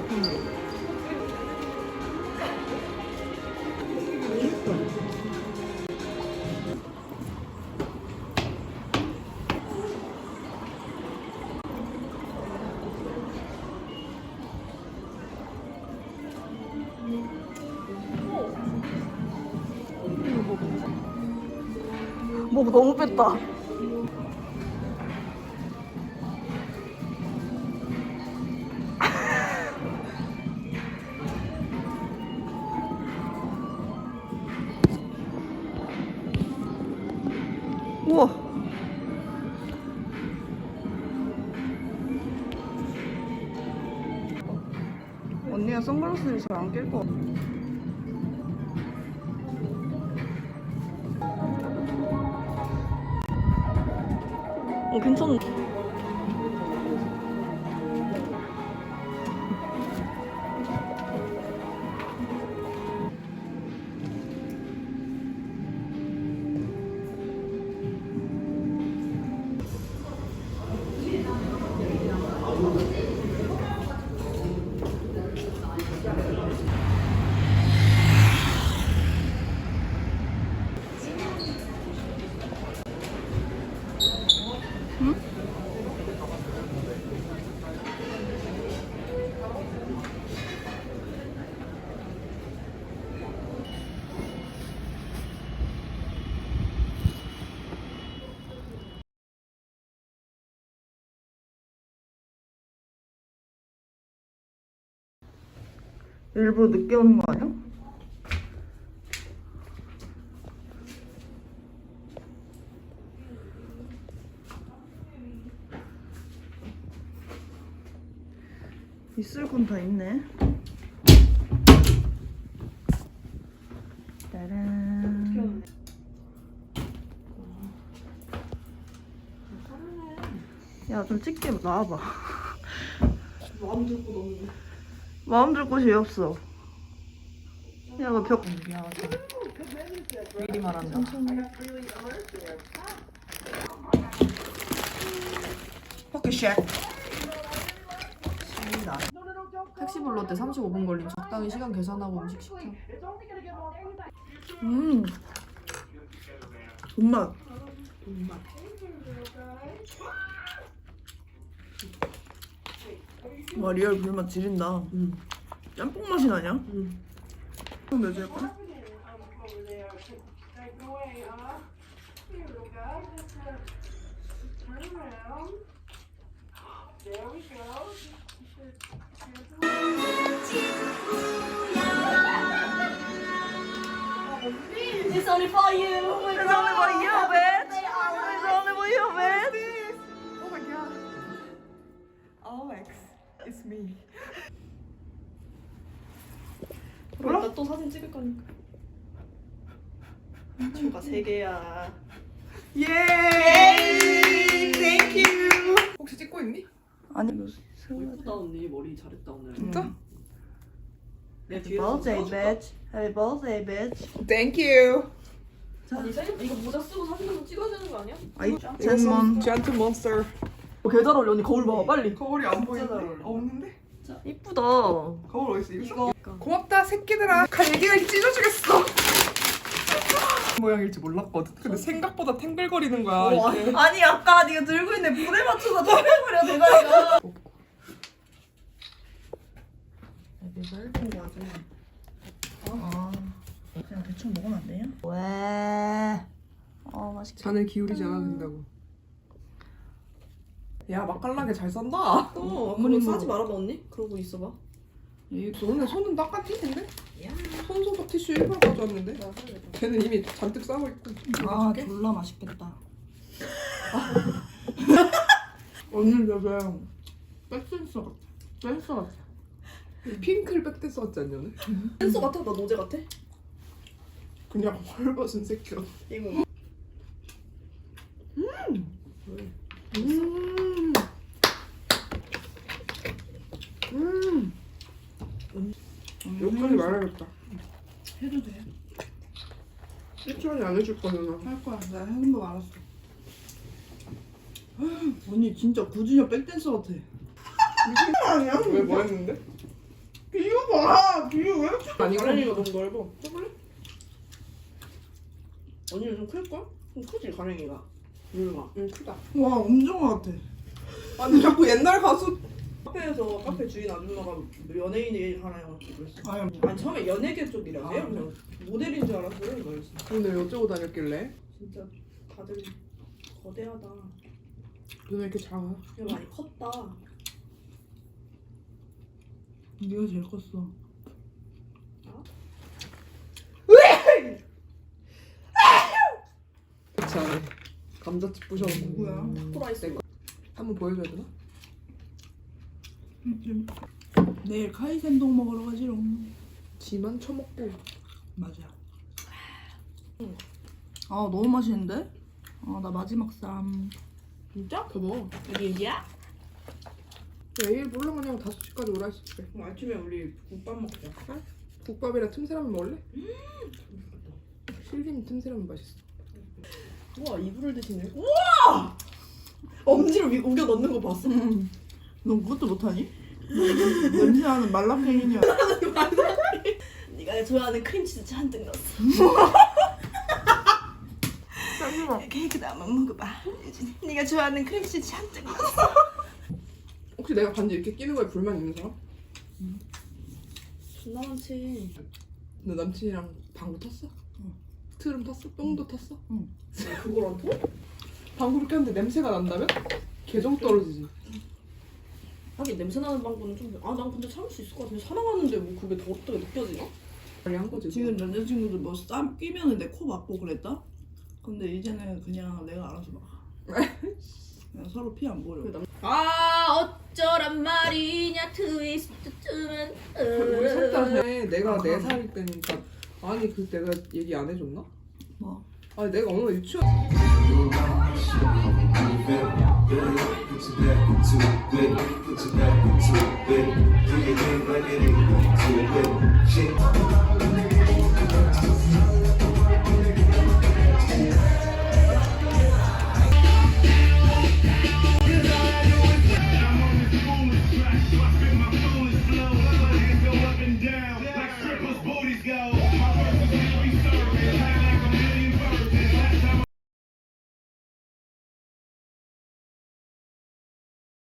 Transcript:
가려봐 폰으로. 뭐 너무 뺐다 언니가 선글라스를 잘 안 낄 거 어 괜찮네 일부러 늦게 오는 거 아니야? 있을 건 다 있네. 따란. 야, 좀 찍게 나와봐. 마음 들고 너무 마음 들 곳이 왜 없어? 야, 너 벽. 미리 말한다. 포켓샷. 택시 불러 때 35분 걸림. 적당히 시간 계산하고 음식 시켜. 음. 존맛. 와, 리얼 불맛 지린다. 음. 짬뽕 맛이 나냐? 음. 몇 줄까? It's only for you. It's me. 몰라? 나또 사진 찍을 거니까. 추가 세 개야. 예이! Thank you. 혹시 찍고 있니? 아니, 이거 예쁘다 언니 머리 잘했다 오늘. 진짜? 내 Happy 뒤에서 birthday, bitch. Happy birthday, bitch. Thank you. 아니 생 이거 모자 쓰고 사진 좀 찍어야 되는 거 아니야? 아이, 젠 monster. 계절 어울려, 언니 거울 봐봐, 빨리. 거울이 안잘 보이는데? 없는데? 이쁘다. 거울 어딨어? 이거? 고맙다 새끼들아. 갈기를 찢어주겠어. 모양일지 몰랐거든. 근데 생각보다 탱글거리는 거야. 이게. 아니, 아까 네가 들고 있는 불에 맞춰서 털려버려, 대가리가. 아, 그냥 대충 먹으면 안 돼요? 왜? 어, 맛있겠다. 잔을 기울이지 않아도 된다고. 야 맛깔나게 잘 썬다. 그거 뭐. 싸지 말아봐 언니. 그러고 있어봐. 얘 너네 손은 닦았지 근데? 손소독 티슈 일부러 가져왔는데? 걔는 이미 잔뜩 싸고 있고. 아, 졸라 맛있겠다. 언니 되게 백댄서 같아. 댄서 같아. 핑클 백댄서 같지 않냐? 너? 댄서 같아? 나 노제 같아? 그냥 헐벗은 새끼야. 이거. 음. 음. 여기까지 말해야겠다. 해도 돼. 추천이 안 해줄 거잖아. 할 거야. 내가 해본 거 알았어. 언니 진짜 구준혁 백댄서 같아. 아니야? 왜 뭐 했는데? 비유 봐. 비유 왜 이렇게 아니고 가랭이가 너무 넓어. 해볼래? 언니는 좀 클걸? 좀 크지 가랭이가. 유유가. 응 크다 와 엄청 같아. 아니 자꾸 옛날 가수 카페에서 카페 주인 아줌마가 연예인이 하나 찍고 있어. 아니 아니 처음에 연예계 쪽이라며. 아, 그래서 모델인 줄 알았어요. 이거 근데 왜 어쩌고 다녔길래? 진짜 다들 거대하다. 눈왜 이렇게 작아? 이거 많이 컸다. 네가 제일 컸어. 그렇지 않아 감자칩 부셔놓고 누구야? 프라이스. 한번 보여줘야 되나? 내일 카이센동 먹으러 가지롱. 지만 처먹고 맞아. 아 너무 맛있는데? 아나 마지막 쌈. 진짜? 더 먹어 얘기야? 내일 몰라 그냥 5시까지 오라 했을 때 그럼 아침에 우리 국밥 먹자. 국밥이랑 틈새라면 먹을래? 실림 틈새라면 맛있어 우와 이불을 드시네. 우와! 엄지를 위- 우겨 넣는 거 봤어? 넌 그것도 못하니? 냄새나는 말랑갱이냐? 네가 좋아하는 크림치즈 잔뜩 넣었어. 잠시만 케이크도 한번 먹어봐. 네가 좋아하는 크림치즈 잔뜩 넣었어. 혹시 내가 반지 이렇게 끼는 거에 불만 있는 사람? 존나 많지. 너 남친이랑 방구 탔어? 트름 탔어? 똥도 탔어? 그걸 안 통? 방구 이렇게 하는데 냄새가 난다면? 계정 떨어지지 하긴 냄새 나는 방구는 좀. 아 난 근데 참을 수 있을 것 같은데 사랑하는데 뭐 그게 더 어떻게 느껴지나? 빨리 한 거지 지금 남자친구도 뭐쌈 끼면은 내코 막고 그랬다? 근데 이제는 그냥 내가 알아서 막. 그냥 서로 피 안 보려. 아 어쩌란 말이냐 트위스트 쯤은. 우리 살 전에 내가 네 살일 때니까 아니 그 내가 얘기 안 해줬나? 뭐? 아니 내가 어느 날 유치원 It's a your back